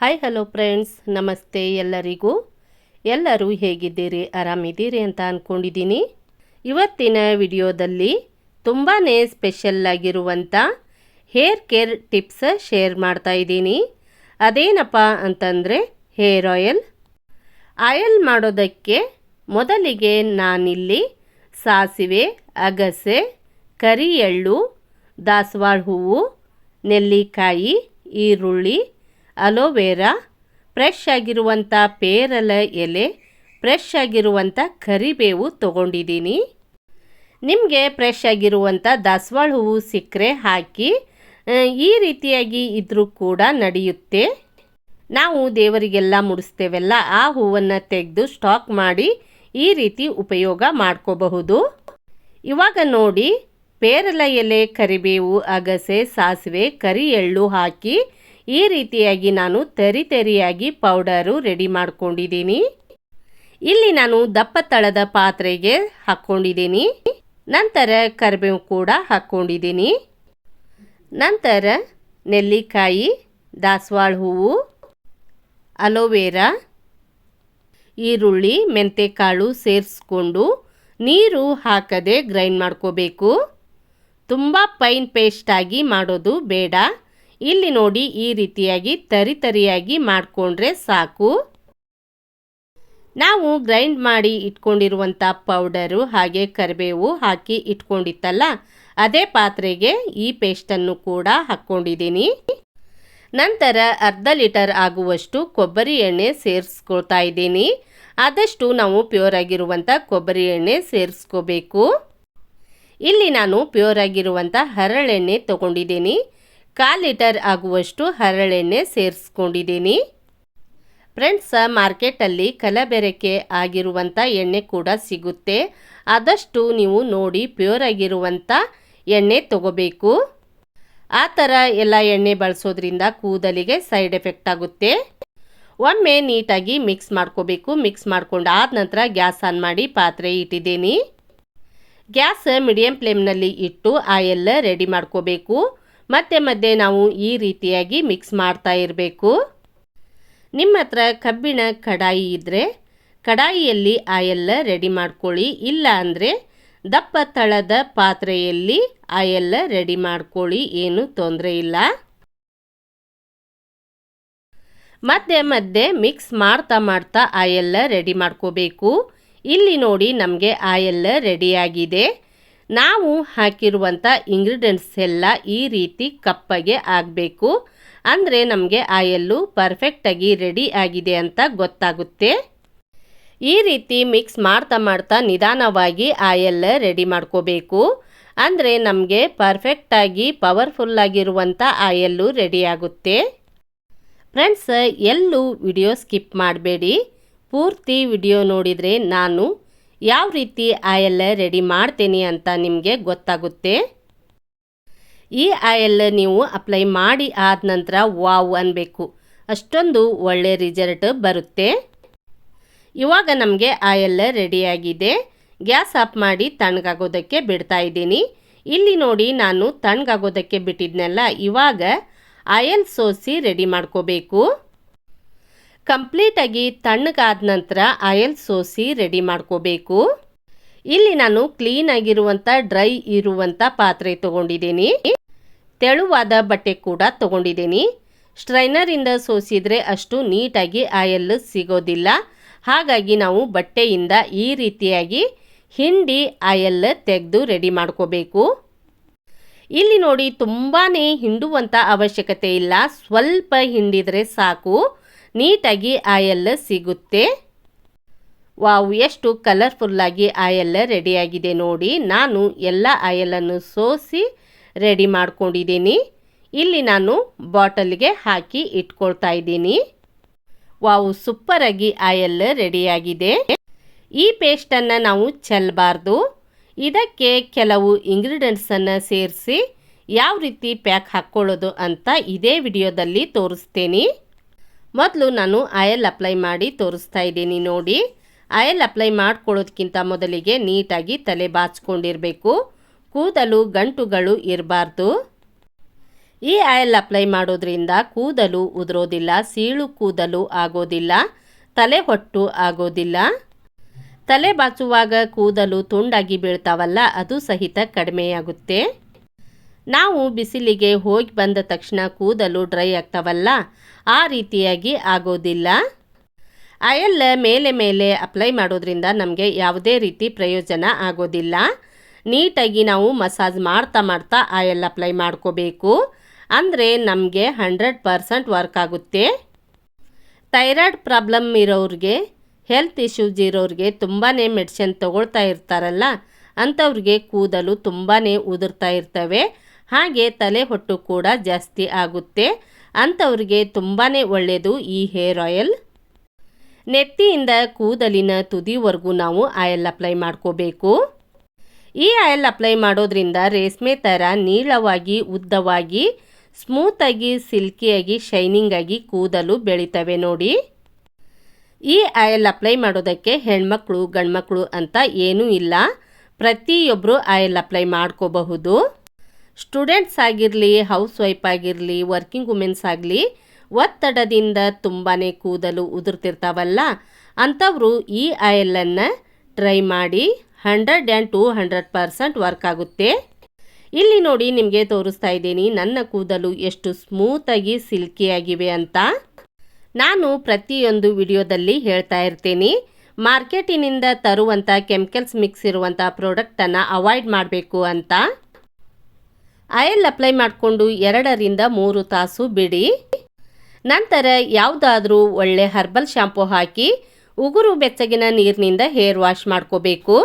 Hi hello friends ನಮಸ್ತೆ ಎಲ್ಲರಿಗೂ. ಎಲ್ಲರೂ ಹೇಗಿದ್ದೀರಿ? ಆರಾಮಿದ್ದೀರಿ ಅಂತ ಅಂದ್ಕೊಂಡಿದ್ದೀನಿ ಇವತ್ತಿನ ವಿಡಿಯೋದಲ್ಲಿ ತುಂಬಾ ಸ್ಪೆಷಲ್ ಆಗಿರುವಂಥ ಹೇರ್ ಕೇರ್ ಟಿಪ್ಸ್ ಶೇರ್ ಮಾಡ್ತಾ ಇದ್ದೀನಿ. ಅದೇನಪ್ಪ ಅಂತಂದರೆ ಹೇರ್ ಆಯಿಲ್ ಆಯಿಲ್ ಮಾಡೋದಕ್ಕೆ ಮೊದಲಿಗೆ ನಾನಿಲ್ಲಿ ಸಾಸಿವೆ, ಅಗಸೆ ಕರಿ ಎಳ್ಳು ದಾಸವಾಳ ಹೂವು, ನೆಲ್ಲಿಕಾಯಿ, ಈರುಳ್ಳಿ ಅಲೋವೆರಾ, ಫ್ರೆಶ್ ಆಗಿರುವಂಥ ಪೇರಲ ಎಲೆ, ಫ್ರೆಶ್ ಆಗಿರುವಂಥ ಕರಿಬೇವು ತೊಗೊಂಡಿದ್ದೀನಿ. ನಿಮಗೆ ಫ್ರೆಶ್ ಆಗಿರುವಂಥ ದಾಸವಾಳ ಹೂವು ಸಿಕ್ಕರೆ ಹಾಕಿ ಈ ರೀತಿಯಾಗಿ ಇದ್ರೂ ಕೂಡ ನಡೆಯುತ್ತೆ. ನಾವು ದೇವರಿಗೆಲ್ಲ ಮುಡಿಸ್ತೇವಲ್ಲ, ಆ ಹೂವನ್ನು ತೆಗೆದು ಸ್ಟಾಕ್ ಮಾಡಿ ಈ ರೀತಿ ಉಪಯೋಗ ಮಾಡ್ಕೋಬಹುದು. ಇವಾಗ ನೋಡಿ, ಪೇರಲ ಎಲೆ, ಕರಿಬೇವು, ಅಗಸೆ, ಸಾಸಿವೆ ಕರಿ ಎಳ್ಳು ಹಾಕಿ ಈ ರೀತಿಯಾಗಿ ನಾನು ತರಿ ತರಿಯಾಗಿ ಪೌಡರು ರೆಡಿ ಮಾಡ್ಕೊಂಡಿದ್ದೀನಿ. ಇಲ್ಲಿ ನಾನು ದಪ್ಪ ತಳದ ಪಾತ್ರೆಗೆ ಹಾಕ್ಕೊಂಡಿದ್ದೀನಿ ನಂತರ ಕರಿಬೇವು ಕೂಡ ಹಾಕ್ಕೊಂಡಿದ್ದೀನಿ ನಂತರ ನೆಲ್ಲಿಕಾಯಿ, ದಾಸವಾಳ ಹೂವು, ಅಲೋವೆರಾ, ಈರುಳ್ಳಿ, ಮೆಂತೆಕಾಳು ಸೇರಿಸ್ಕೊಂಡು ನೀರು ಹಾಕದೆ ಗ್ರೈಂಡ್ ಮಾಡ್ಕೋಬೇಕು. ತುಂಬ ಪೈನ್ ಪೇಸ್ಟಾಗಿ ಮಾಡೋದು ಬೇಡ. ಇಲ್ಲಿ ನೋಡಿ ಈ ರೀತಿಯಾಗಿ ತರಿತರಿಯಾಗಿ ಮಾಡಿಕೊಂಡ್ರೆ ಸಾಕು. ನಾವು ಗ್ರೈಂಡ್ ಮಾಡಿ ಇಟ್ಕೊಂಡಿರುವಂಥ ಪೌಡರು ಹಾಗೆ ಕರಿಬೇವು ಹಾಕಿ ಇಟ್ಕೊಂಡಿತ್ತಲ್ಲ, ಅದೇ ಪಾತ್ರೆಗೆ ಈ ಪೇಸ್ಟನ್ನು ಕೂಡ ಹಾಕ್ಕೊಂಡಿದ್ದೀನಿ ನಂತರ ಅರ್ಧ ಲೀಟರ್ ಆಗುವಷ್ಟು ಕೊಬ್ಬರಿ ಎಣ್ಣೆ ಸೇರಿಸ್ಕೊಳ್ತಾ ಇದ್ದೀನಿ. ಆದಷ್ಟು ನಾವು ಪ್ಯೂರ್ ಆಗಿರುವಂಥ ಕೊಬ್ಬರಿ ಎಣ್ಣೆ ಸೇರಿಸ್ಕೋಬೇಕು. ಇಲ್ಲಿ ನಾನು ಪ್ಯೂರ್ ಆಗಿರುವಂಥ ಹರಳೆಣ್ಣೆ ತೊಗೊಂಡಿದ್ದೀನಿ. ಕಾಲು ಲೀಟರ್ ಆಗುವಷ್ಟು ಹರಳೆಣ್ಣೆ ಸೇರಿಸ್ಕೊಂಡಿದ್ದೀನಿ. ಫ್ರೆಂಡ್ಸ್, ಮಾರ್ಕೆಟಲ್ಲಿ ಕಲಬೆರಕೆ ಆಗಿರುವಂಥ ಎಣ್ಣೆ ಕೂಡ ಸಿಗುತ್ತೆ. ಆದಷ್ಟು ನೀವು ನೋಡಿ ಪ್ಯೂರ್ ಆಗಿರುವಂಥ ಎಣ್ಣೆ ತಗೋಬೇಕು. ಆ ಥರ ಎಲ್ಲ ಎಣ್ಣೆ ಬಳಸೋದ್ರಿಂದ ಕೂದಲಿಗೆ ಸೈಡ್ ಎಫೆಕ್ಟ್ ಆಗುತ್ತೆ. ಒಮ್ಮೆ ನೀಟಾಗಿ ಮಿಕ್ಸ್ ಮಾಡ್ಕೋಬೇಕು. ಮಿಕ್ಸ್ ಮಾಡ್ಕೊಂಡು ಆದ ನಂತರ ಗ್ಯಾಸ್ ಆನ್ ಮಾಡಿ ಪಾತ್ರೆ ಇಟ್ಟಿದ್ದೀನಿ. ಗ್ಯಾಸ್ ಮೀಡಿಯಂ ಫ್ಲೇಮ್ನಲ್ಲಿ ಇಟ್ಟು ಆಯೆಲ್ಲ ರೆಡಿ ಮಾಡ್ಕೋಬೇಕು. ಮತ್ತೆ ಮಧ್ಯೆ ನಾವು ಈ ರೀತಿಯಾಗಿ ಮಿಕ್ಸ್ ಮಾಡ್ತಾ ಇರಬೇಕು. ನಿಮ್ಮ ಹತ್ರ ಕಬ್ಬಿಣ ಕಡಾಯಿ ಇದ್ದರೆ ಕಡಾಯಿಯಲ್ಲಿ ಆಯೆಲ್ಲ ರೆಡಿ ಮಾಡ್ಕೊಳ್ಳಿ. ಇಲ್ಲ ಅಂದರೆ ದಪ್ಪ ತಳದ ಪಾತ್ರೆಯಲ್ಲಿ ಆಯೆಲ್ಲ ರೆಡಿ ಮಾಡ್ಕೊಳ್ಳಿ. ಏನು ತೊಂದರೆ ಇಲ್ಲ. ಮಧ್ಯೆ ಮಧ್ಯೆ ಮಿಕ್ಸ್ ಮಾಡ್ತಾ ಮಾಡ್ತಾ ಆಯೆಲ್ಲ ರೆಡಿ ಮಾಡ್ಕೋಬೇಕು. ಇಲ್ಲಿ ನೋಡಿ ನಮಗೆ ಆಯೆಲ್ಲ ರೆಡಿಯಾಗಿದೆ ನಾವು ಹಾಕಿರುವಂಥ ಇಂಗ್ರೀಡಿಯೆಂಟ್ಸ್ ಎಲ್ಲ ಈ ರೀತಿ ಕಪ್ಪಗೆ ಆಗಬೇಕು. ಅಂದರೆ ನಮಗೆ ಆಯಲ್ಲು ಪರ್ಫೆಕ್ಟಾಗಿ ರೆಡಿ ಆಗಿದೆ ಅಂತ ಗೊತ್ತಾಗುತ್ತೆ. ಈ ರೀತಿ ಮಿಕ್ಸ್ ಮಾಡ್ತಾ ಮಾಡ್ತಾ ನಿಧಾನವಾಗಿ ಆಯೆಲ್ಲ ರೆಡಿ ಮಾಡ್ಕೋಬೇಕು. ಅಂದರೆ ನಮಗೆ ಪರ್ಫೆಕ್ಟಾಗಿ ಪವರ್ಫುಲ್ಲಾಗಿರುವಂಥ ಆಯಲ್ಲು ರೆಡಿ ಆಗುತ್ತೆ. ಫ್ರೆಂಡ್ಸ್ ಎಲ್ಲೂ ವಿಡಿಯೋ ಸ್ಕಿಪ್ ಮಾಡಬೇಡಿ. ಪೂರ್ತಿ ವಿಡಿಯೋ ನೋಡಿದರೆ ನಾನು ಯಾವ ರೀತಿ ಆಯಲ್ ರೆಡಿ ಮಾಡ್ತೀನಿ ಅಂತ ನಿಮಗೆ ಗೊತ್ತಾಗುತ್ತೆ? ಈ ಆಯಲ್ ನೀವು ಅಪ್ಲೈ ಮಾಡಿ ಆದ ನಂತರ ವಾವ್ ಅನ್ನಬೇಕು ಅಷ್ಟೊಂದು ಒಳ್ಳೆ ರಿಸಲ್ಟ್ ಬರುತ್ತೆ. ಇವಾಗ ನಮಗೆ ಆಯಲ್ ರೆಡಿಯಾಗಿದೆ ಗ್ಯಾಸ್ ಆಫ್ ಮಾಡಿ ತಣ್ಣಗಾಗೋದಕ್ಕೆ ಬಿಡ್ತಾ ಇದ್ದೀನಿ. ಇಲ್ಲಿ ನೋಡಿ ನಾನು ತಣ್ಣಗಾಗೋದಕ್ಕೆ ಬಿಟ್ಟಿದ್ನಲ್ಲ, ಇವಾಗ ಆಯಲ್ ಸೋಸಿ ರೆಡಿ ಮಾಡ್ಕೋಬೇಕು. ಕಂಪ್ಲೀಟಾಗಿ ತಣ್ಣಗಾದ ನಂತರ ಆಯಲ್ ಸೋಸಿ ರೆಡಿ ಮಾಡ್ಕೋಬೇಕು. ಇಲ್ಲಿ ನಾನು ಕ್ಲೀನ್ ಆಗಿರುವಂಥ ಡ್ರೈ ಇರುವಂಥ ಪಾತ್ರೆ ತಗೊಂಡಿದ್ದೀನಿ. ತೆಳುವಾದ ಬಟ್ಟೆ ಕೂಡ ತಗೊಂಡಿದ್ದೀನಿ. ಸ್ಟ್ರೈನರಿಂದ ಸೋಸಿದರೆ ಅಷ್ಟು ನೀಟಾಗಿ ಆಯಲ್ ಸಿಗೋದಿಲ್ಲ. ಹಾಗಾಗಿ ನಾವು ಬಟ್ಟೆಯಿಂದ ಈ ರೀತಿಯಾಗಿ ಹಿಂಡಿ ಆಯಲ್ ತೆಗೆದು ರೆಡಿ ಮಾಡ್ಕೋಬೇಕು. ಇಲ್ಲಿ ನೋಡಿ ತುಂಬಾ ಹಿಂಡುವಂಥ ಅವಶ್ಯಕತೆ ಇಲ್ಲ. ಸ್ವಲ್ಪ ಹಿಂಡಿದರೆ ಸಾಕು. ನೀಟಾಗಿ ಆಯಲ್ ಸಿಗುತ್ತೆ. ವಾವ್, ಎಷ್ಟು ಕಲರ್ಫುಲ್ಲಾಗಿ ಆಯಲ್ ರೆಡಿಯಾಗಿದೆ ನೋಡಿ. ನಾನು ಎಲ್ಲ ಆಯಲನ್ನು ಸೋಸಿ ರೆಡಿ ಮಾಡ್ಕೊಂಡಿದ್ದೀನಿ. ಇಲ್ಲಿ ನಾನು ಬಾಟಲ್ಗೆ ಹಾಕಿ ಇಟ್ಕೊಳ್ತಾ ಇದ್ದೀನಿ. ವಾವ್ ಸೂಪರಾಗಿ ಆಯಲ್ ರೆಡಿಯಾಗಿದೆ. ಈ ಪೇಸ್ಟನ್ನು ನಾವು ಚೆಲ್ಲಬಾರ್ದು ಇದಕ್ಕೆ ಕೆಲವು ಇಂಗ್ರೀಡಿಯೆಂಟ್ಸನ್ನು ಸೇರಿಸಿ ಯಾವ ರೀತಿ ಪ್ಯಾಕ್ ಹಾಕ್ಕೊಳ್ಳೋದು ಅಂತ ಇದೇ ವಿಡಿಯೋದಲ್ಲಿ ತೋರಿಸ್ತೀನಿ. ಮೊದಲು ನಾನು ಆಯಲ್ ಅಪ್ಲೈ ಮಾಡಿ ತೋರಿಸ್ತಾ ಇದ್ದೀನಿ ನೋಡಿ. ಆಯಲ್ ಅಪ್ಲೈ ಮಾಡ್ಕೊಳ್ಳೋದಕ್ಕಿಂತ ಮೊದಲಿಗೆ ನೀಟಾಗಿ ತಲೆ ಬಾಚ್ಕೊಂಡಿರಬೇಕು. ಕೂದಲು, ಗಂಟುಗಳು ಇರಬಾರ್ದು. ಈ ಆಯಿಲ್ ಅಪ್ಲೈ ಮಾಡೋದ್ರಿಂದ ಕೂದಲು ಉದುರೋದಿಲ್ಲ, ಸೀಳು ಕೂದಲು ಆಗೋದಿಲ್ಲ, ತಲೆ ಹೊಟ್ಟು ಆಗೋದಿಲ್ಲ. ತಲೆ ಬಾಚುವಾಗ ಕೂದಲು ತುಂಡಾಗಿ ಬೀಳ್ತಾವಲ್ಲ, ಅದು ಸಹಿತ ಕಡಿಮೆಯಾಗುತ್ತೆ. ನಾವು ಬಿಸಿಲಿಗೆ ಹೋಗಿ ಬಂದ ತಕ್ಷಣ ಕೂದಲು ಡ್ರೈ ಆಗ್ತಾವಲ್ಲ, ಆ ರೀತಿಯಾಗಿ ಆಗೋದಿಲ್ಲ. ಆಯಲ್ ಮೇಲೆ ಮೇಲೆ ಅಪ್ಲೈ ಮಾಡೋದ್ರಿಂದ ನಮಗೆ ಯಾವುದೇ ರೀತಿ ಪ್ರಯೋಜನ ಆಗೋದಿಲ್ಲ. ನೀಟಾಗಿ ನಾವು ಮಸಾಜ್ ಮಾಡ್ತಾ ಮಾಡ್ತಾ ಆಯಲ್ ಅಪ್ಲೈ ಮಾಡ್ಕೋಬೇಕು. ಅಂದರೆ ನಮಗೆ ಹಂಡ್ರೆಡ್ ಪರ್ಸೆಂಟ್ ವರ್ಕ್ ಆಗುತ್ತೆ. ಥೈರಾಯ್ಡ್ ಪ್ರಾಬ್ಲಮ್ ಇರೋರಿಗೆ, ಹೆಲ್ತ್ ಇಶ್ಯೂಸ್ ಇರೋರಿಗೆ ತುಂಬಾ ಮೆಡಿಸಿನ್ ತಗೊಳ್ತಾ ಇರ್ತಾರಲ್ಲ, ಅಂಥವ್ರಿಗೆ ಕೂದಲು ತುಂಬಾ ಉದುರ್ತಾ ಇರ್ತವೆ. ಹಾಗೆ ತಲೆ ಹೊಟ್ಟು ಕೂಡ ಜಾಸ್ತಿ ಆಗುತ್ತೆ. ಅಂಥವ್ರಿಗೆ ತುಂಬಾ ಒಳ್ಳೆಯದು ಈ ಹೇರ್ ಆಯಿಲ್. ನೆತ್ತಿಯಿಂದ ಕೂದಲಿನ ತುದಿವರೆಗೂ ನಾವು ಆಯಿಲ್ ಅಪ್ಲೈ ಮಾಡ್ಕೋಬೇಕು. ಈ ಆಯಿಲ್ ಅಪ್ಲೈ ಮಾಡೋದ್ರಿಂದ ರೇಷ್ಮೆ ಥರ ನೀಳವಾಗಿ, ಉದ್ದವಾಗಿ ಸ್ಮೂತಾಗಿ ಸಿಲ್ಕಿಯಾಗಿ ಶೈನಿಂಗಾಗಿ ಕೂದಲು ಬೆಳಿತವೆ ನೋಡಿ. ಈ ಆಯಿಲ್ ಅಪ್ಲೈ ಮಾಡೋದಕ್ಕೆ ಹೆಣ್ಮಕ್ಳು, ಗಂಡ್ಮಕ್ಳು ಅಂತ ಏನೂ ಇಲ್ಲ. ಪ್ರತಿಯೊಬ್ಬರು ಆಯಿಲ್ ಅಪ್ಲೈ ಮಾಡ್ಕೋಬಹುದು. ಸ್ಟೂಡೆಂಟ್ಸ್ ಆಗಿರಲಿ ಹೌಸ್ ವೈಫ್ ಆಗಿರಲಿ ವರ್ಕಿಂಗ್ ವುಮೆನ್ಸ್ ಆಗಲಿ ಒತ್ತಡದಿಂದ ತುಂಬಾ ಕೂದಲು ಉದುರ್ತಿರ್ತಾವಲ್ಲ? ಅಂಥವರು ಈ ಆಯಿಲನ್ನು ಟ್ರೈ ಮಾಡಿ hundred and two hundred percent work ಆಗುತ್ತೆ. ಇಲ್ಲಿ ನೋಡಿ ನಿಮಗೆ ತೋರಿಸ್ತಾ ಇದ್ದೀನಿ ನನ್ನ ಕೂದಲು ಎಷ್ಟು ಸ್ಮೂತಾಗಿ ಸಿಲ್ಕಿಯಾಗಿವೆ ಅಂತ. ನಾನು ಪ್ರತಿಯೊಂದು ವಿಡಿಯೋದಲ್ಲಿ ಹೇಳ್ತಾ ಇರ್ತೀನಿ. ಮಾರ್ಕೆಟಿನಿಂದ ತರುವಂಥ ಕೆಮಿಕಲ್ಸ್ ಮಿಕ್ಸ್ ಇರುವಂಥ ಪ್ರಾಡಕ್ಟನ್ನು ಅವಾಯ್ಡ್ ಮಾಡಬೇಕು ಅಂತ. ಆಯಿಲ್ ಅಪ್ಲೈ ಮಾಡಿಕೊಂಡು ಎರಡರಿಂದ ಮೂರು ತಾಸು ಬಿಡಿ. ನಂತರ ಯಾವುದಾದ್ರೂ ಒಳ್ಳೆ ಹರ್ಬಲ್ ಶಾಂಪು ಹಾಕಿ ಉಗುರು ಬೆಚ್ಚಗಿನ ನೀರಿನಿಂದ ಹೇರ್ ವಾಶ್ ಮಾಡ್ಕೋಬೇಕು.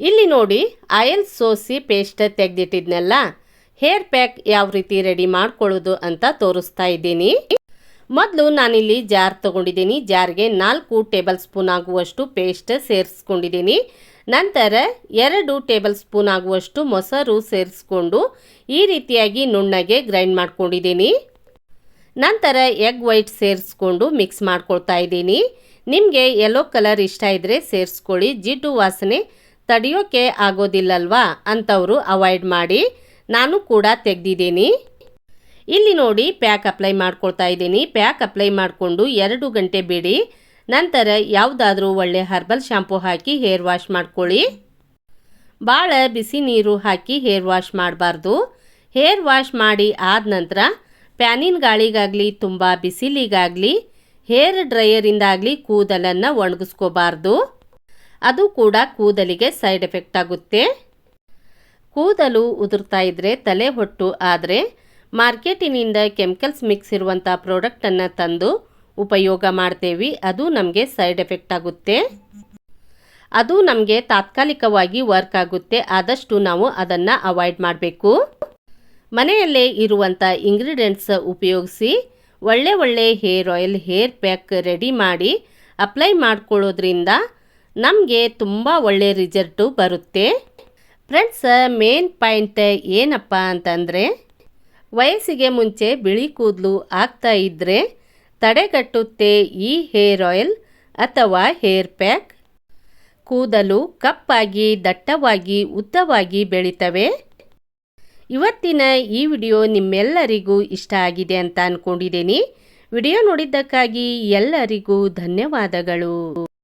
ಇಲ್ಲಿ ನೋಡಿ ಆಯಿಲ್ ಸೋಸಿ ಪೇಸ್ಟ್ ತೆಗೆದಿಟ್ಟಿದ್ನೆಲ್ಲ, ಹೇರ್ ಪ್ಯಾಕ್ ಯಾವ ರೀತಿ ರೆಡಿ ಮಾಡ್ಕೊಳ್ಳೋದು ಅಂತ ತೋರಿಸ್ತಾ ಇದ್ದೀನಿ. ಮೊದಲು ನಾನಿಲ್ಲಿ ಜಾರ್ ತಗೊಂಡಿದ್ದೀನಿ, ಜಾರ್ಗೆ ನಾಲ್ಕು ಟೇಬಲ್ ಸ್ಪೂನ್ ಆಗುವಷ್ಟು ಪೇಸ್ಟ್ ಸೇರಿಸ್ಕೊಂಡಿದ್ದೀನಿ. ನಂತರ ಎರಡು ಟೇಬಲ್ ಸ್ಪೂನ್ ಆಗುವಷ್ಟು ಮೊಸರು ಸೇರಿಸ್ಕೊಂಡು ಈ ರೀತಿಯಾಗಿ ನುಣ್ಣಗೆ ಗ್ರೈಂಡ್ ಮಾಡ್ಕೊಂಡಿದ್ದೀನಿ. ನಂತರ ಎಗ್ ವೈಟ್ ಸೇರಿಸ್ಕೊಂಡು ಮಿಕ್ಸ್ ಮಾಡ್ಕೊಳ್ತಾ ಇದ್ದೀನಿ. ನಿಮಗೆ ಯೆಲ್ಲೋ ಕಲರ್ ಇಷ್ಟ ಇದ್ದರೆ ಸೇರಿಸ್ಕೊಳ್ಳಿ. ಜಿಡ್ಡು ವಾಸನೆ ತಡೆಯೋಕೆ ಆಗೋದಿಲ್ಲಲ್ವಾ ಅಂಥವರು ಅವಾಯ್ಡ್ ಮಾಡಿ. ನಾನು ಕೂಡ ತೆಗೆದಿದ್ದೀನಿ. ಇಲ್ಲಿ ನೋಡಿ ಪ್ಯಾಕ್ ಅಪ್ಲೈ ಮಾಡ್ಕೊಳ್ತಾ ಇದ್ದೀನಿ. ಪ್ಯಾಕ್ ಅಪ್ಲೈ ಮಾಡಿಕೊಂಡು ಎರಡು ಗಂಟೆ ಬಿಡಿ. ನಂತರ ಯಾವುದಾದ್ರೂ ಒಳ್ಳೆ ಹರ್ಬಲ್ ಶಾಂಪು ಹಾಕಿ ಹೇರ್ ವಾಶ್ ಮಾಡ್ಕೊಳ್ಳಿ. ಭಾಳ ಬಿಸಿ ನೀರು ಹಾಕಿ ಹೇರ್ ವಾಶ್ ಮಾಡಬಾರ್ದು. ಹೇರ್ ವಾಶ್ ಮಾಡಿ ಆದ ನಂತರ ಪ್ಯಾನಿನ ಗಾಳಿಗಾಗಲಿ, ತುಂಬ ಬಿಸಿಲಿಗಾಗಲಿ ಹೇರ್ ಡ್ರೈಯರಿಂದಾಗಲಿ ಕೂದಲನ್ನು ಒಣಗಿಸ್ಕೋಬಾರ್ದು. ಅದು ಕೂಡ ಕೂದಲಿಗೆ ಸೈಡ್ ಎಫೆಕ್ಟ್ ಆಗುತ್ತೆ. ಕೂದಲು ಉದುರ್ತಾ ಇದ್ದರೆ ತಲೆ ಹೊಟ್ಟು ಆದರೆ ಮಾರ್ಕೆಟಿನಿಂದ ಕೆಮಿಕಲ್ಸ್ ಮಿಕ್ಸ್ ಇರುವಂಥ ಪ್ರಾಡಕ್ಟನ್ನು ತಂದು ಉಪಯೋಗ ಮಾಡ್ತೇವೆ. ಅದು ನಮಗೆ ಸೈಡ್ ಎಫೆಕ್ಟ್ ಆಗುತ್ತೆ. ಅದು ನಮಗೆ ತಾತ್ಕಾಲಿಕವಾಗಿ ವರ್ಕ್ ಆಗುತ್ತೆ. ಆದಷ್ಟು ನಾವು ಅದನ್ನು ಅವಾಯ್ಡ್ ಮಾಡಬೇಕು. ಮನೆಯಲ್ಲೇ ಇರುವಂಥ ಇಂಗ್ರೀಡಿಯೆಂಟ್ಸ್ ಉಪಯೋಗಿಸಿ, ಒಳ್ಳೆ ಒಳ್ಳೆ hair oil, hair pack ready ಮಾಡಿ ಅಪ್ಲೈ ಮಾಡ್ಕೊಳ್ಳೋದ್ರಿಂದ ನಮಗೆ ತುಂಬ ಒಳ್ಳೆ ರಿಸಲ್ಟು ಬರುತ್ತೆ. ಫ್ರೆಂಡ್ಸ್, ಮೇನ್ ಪಾಯಿಂಟ್ ಏನಪ್ಪ ಅಂತಂದರೆ, ವಯಸ್ಸಿಗೆ ಮುಂಚೆ ಬಿಳಿ ಕೂದಲು ಆಗ್ತಾ ಇದ್ದರೆ ತಡೆಗಟ್ಟುತ್ತೆ ಈ ಹೇರ್ ಆಯಿಲ್ ಅಥವಾ ಹೇರ್ ಪ್ಯಾಕ್? ಕೂದಲು ಕಪ್ಪಾಗಿ, ದಟ್ಟವಾಗಿ, ಉದ್ದವಾಗಿ ಬೆಳಿತವೆ? ಇವತ್ತಿನ ಈ ವಿಡಿಯೋ ನಿಮ್ಮೆಲ್ಲರಿಗೂ ಇಷ್ಟ ಆಗಿದೆ ಅಂತ ಅಂದ್ಕೊಂಡಿದ್ದೀನಿ ವಿಡಿಯೋ ನೋಡಿದ್ದಕ್ಕಾಗಿ ಎಲ್ಲರಿಗೂ ಧನ್ಯವಾದಗಳು.